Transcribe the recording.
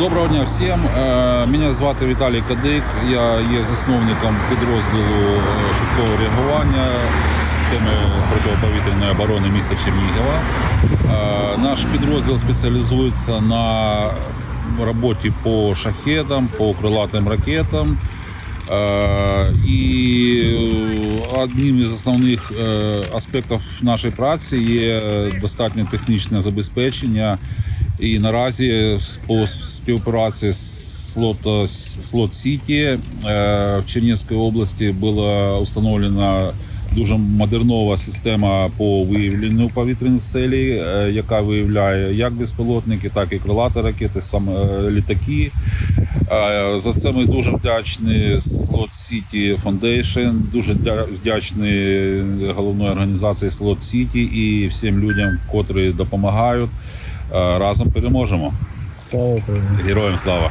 Доброго дня всім. Е, Мене звати Віталій Кадик. Я є засновником підрозділу е, швидкого реагування системи протиповітряної оборони міста Чернігова. Е, Наш підрозділ спеціалізується на роботі по шахедам, по крилатим ракетам. І одним із основних аспектів нашої праці є достатнє технічне забезпечення. І наразі по співпраці з Слот, Сіті е, в Чернігівській області була установлена дуже модернова система по виявленню повітряних целей, е, яка виявляє як безпілотники, так і крилаті ракети, саме літаки. Е, За це ми дуже вдячні Slot City Foundation, дуже вдя- вдячні головної організації Slot City і всім людям, котрі допомагають. Е, Разом переможемо. Слава Україні! Героям слава!